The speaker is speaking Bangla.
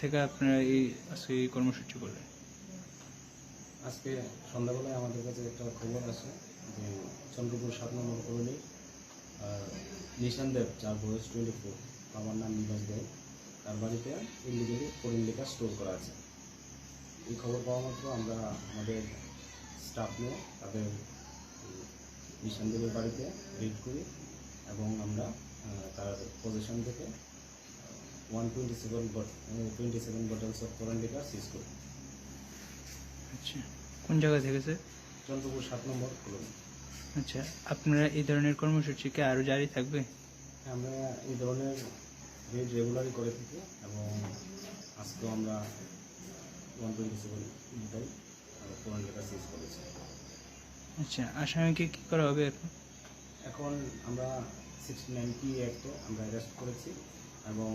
থেকে আপনারা এই আজকে এই কর্মসূচি করলেন? আজকে সন্ধ্যাবেলায় আমাদের কাছে একটা খবর আছে যে চন্দ্রপুর সাত নম্বর কলোনি নিশান দেব, যার বয়স টোয়েন্টি ফোর বাবার নাম নিবাস দেব, তার বাড়িতে ইন্ডিভিজুয়ালি ফোরিন লিকার স্টোর করা আছে। এই খবর পাওয়া মাত্র আমরা আমাদের স্টাফ নিয়ে তাদের নিশান দেবের বাড়িতে রেড করি এবং আমরা তার পজিশন থেকে one twenty seven twenty seven bottles of foreign liquor seize করি আচ্ছা কোন জায়গা থেকে স্যার চন্দ্রপুর নম্বর কলোনি আচ্ছা আপনারা এই ধরনের কর্মসূচি কি আরও জারি থাকবে? আমরা এই ধরনের রেড রেগুলারই করে থাকি এবং আজকেও আমরা ওয়ান টোয়েন্টি সেভেন মিটাই ফোর লিটার সিজ করেছি। আচ্ছা আসামিকে কি করা হবে এখন? এখন আমরা সিক্সটি নাইনটি অ্যাক্টে আমরা অ্যারেস্ট করেছি এবং